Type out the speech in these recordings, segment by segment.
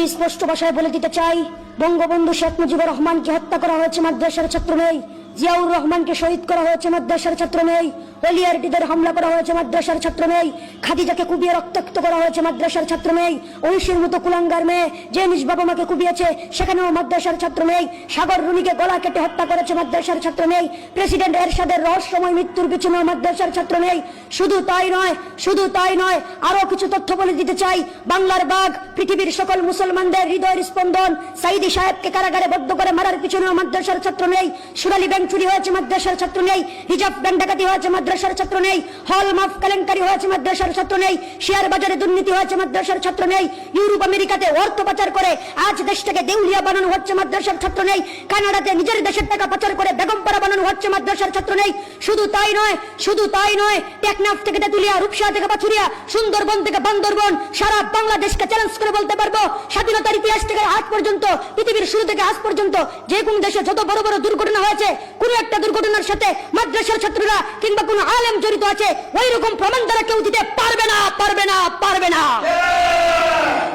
আমি স্পষ্ট ভাষায় বলে দিতে চাই, বঙ্গবন্ধু শেখ মুজিবুর রহমানকে হত্যা করা হয়েছে মাদ্রাসার ছাত্র নেই জিয়াউর রহমানকে শহীদ করা হয়েছে মাদ্রাসার ছাত্র নেই হলিয়ারটিদের হামলা করা হয়েছে মাদ্রাসার ছাত্র নেই খাদিজাকে কুবিয়ে রক্তাক্ত করা হয়েছে মাদ্রাসার ছাত্র নেই ঐশীর মতো কুলাঙ্গার মেয়ে যে নিজ বাবা মাকে কুবিয়েছে সেখানেও মাদ্রাসার ছাত্র নেই সাগর রুনিকে গলা কেটে হত্যা করেছে মাদ্রাসার ছাত্র নেই প্রেসিডেন্ট এরশাদের রহস্যময় মৃত্যুর পিছনেও মাদ্রাসার ছাত্র নেই শুধু তাই নয়, শুধু তাই নয় আরও কিছু তথ্য বলে দিতে চাই, বাংলার বাঘ, পৃথিবীর সকল মুসলমানদের হৃদয়ের স্পন্দন সাইদি সাহেবকে কারাগারে বদ্ধ করে মারার পিছনেও মাদ্রাসার ছাত্র নেই সুরালি ব্যাংক চুরি হয়েছে, মাদ্রাসার ছাত্র নেই। হিজাব ব্যাংক ডাকাতি হয়েছে, মাদ্রাসার ছাত্র নেই। হল মাফ কেলেঙ্কারি হয়েছে, মাদ্রাসার ছাত্র নেই। শেয়ার বাজারে দুর্নীতি হয়েছে, মাদ্রাসার ছাত্র নেই। ইউরোপ আমেরিকাতে অর্থ পাচার করে আজ দেশটাকে দেউলিয়া বানানো হচ্ছে, মাদ্রাসার ছাত্র নেই। কানাডাতে নিজের দেশের টাকা পাচার করে বেগমপাড়া বানানো হচ্ছে, মাদ্রাসার ছাত্র নেই। শুধু তাই নয়, শুধু তাই নয়, টেকনাফ থেকে তেতুলিয়া, রূপসা থেকে পাথুরিয়া, সুন্দরবন থেকে বান্দরবন, সারা বাংলাদেশকে চ্যালেঞ্জ করে বলতে পারব, স্বাধীনতার ইতিহাস থেকে আজ পর্যন্ত, পৃথিবীর শুরু থেকে আজ পর্যন্ত, যে কোন দেশে যত বড় বড় দুর্ঘটনা হয়েছে কোন একটা দুর্ঘটনার সাথে মাদ্রাসার ছাত্ররা কিংবা কোন আলেম জড়িত আছে ওই রকম প্রমাণ দ্বারা কেউ দিতে পারবে না পারবে না পারবে না।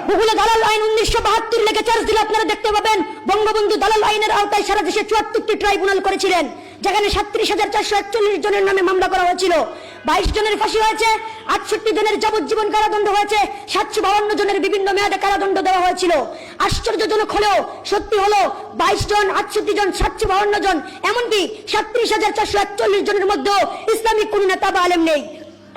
বহুল দালাল আইন উনিশশো বাহাত্তর লেখে চার্জ দিলে আপনারা দেখতে পাবেন, বঙ্গবন্ধু দালাল আইনের আওতায় সারা দেশে চুয়াত্তরটি ট্রাইব্যুনাল করেছিলেন, যেখানে সাত্রিশ হাজার চারশো একচল্লিশ জনের নামে মামলা করা হয়েছিল। বাইশ জনের ফাঁসি হয়েছে, আটষট্টি জনের যাবজ্জীবন কারাদণ্ড হয়েছে, সাতশো বাউন্ন জনের বিভিন্ন মেয়াদে কারাদণ্ড দেওয়া হয়েছিল। আশ্চর্যজনক হলেও সত্যি হলো বাইশ জন, আটষট্টি জন, সাতশো বাউন্ন জন, এমনকি সাত্রিশ হাজার চারশো একচল্লিশ জনের মধ্যেও ইসলামিক কোন নেতা বা আলেম নেই।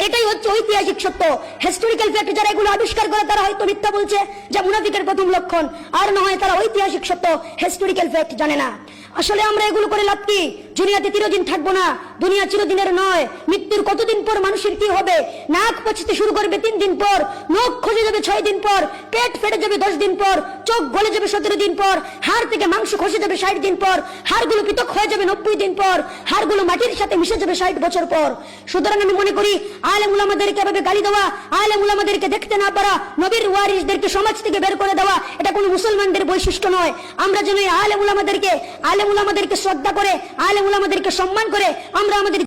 এটাই হচ্ছে ঐতিহাসিক সত্য। হিস্টোরিক্যাল ফ্যাক্ট যারা এগুলো আবিষ্কার করে, তারা হয়তো মিথ্যা বলছে, যা মুনাফিকের প্রথম লক্ষণ। আর না হয় তারা ঐতিহাসিক সত্য হিস্টোরিক্যাল ফ্যাক্ট জানে না। আসলে আমরা এগুলো করে লাভ কি? দুনিয়াতে চিরদিন থাকব না। দুনিয়া চিরদিনের নয়। মৃত্যুর কতদিন পর মানুষের কি হবে? নাক পচিতে শুরু করবে তিন দিন পর নখ খসে যাবে ছয় দিন পর, পেট ফেটে যাবে দশ দিন পর, চোখ গলে যাবে সতেরো দিন পর, হাড় থেকে মাংস খসে যাবে ষাট দিন পর, হাড়গুলো পৃথক হয়ে যাবে নব্বই দিন পর, হাড়গুলো মাটির সাথে মিশে যাবে ষাট বছর পর। সুতরাং আমি মনে করি, আলেম উলামাদেরকে এভাবে গালি দেওয়া, আলেম উলামাদেরকে দেখতে না পারা, নবীর ওয়ারিসদেরকে সমাজ থেকে বের করে দেওয়া, এটা কোনো মুসলমানদের বৈশিষ্ট্য নয়। আমরা যেন এই আলেম উলামাদেরকে আলেম আমাদেরকে শ্রদ্ধা করে আলেমুল আমাদেরকে সম্মান করে আমরা আমাদের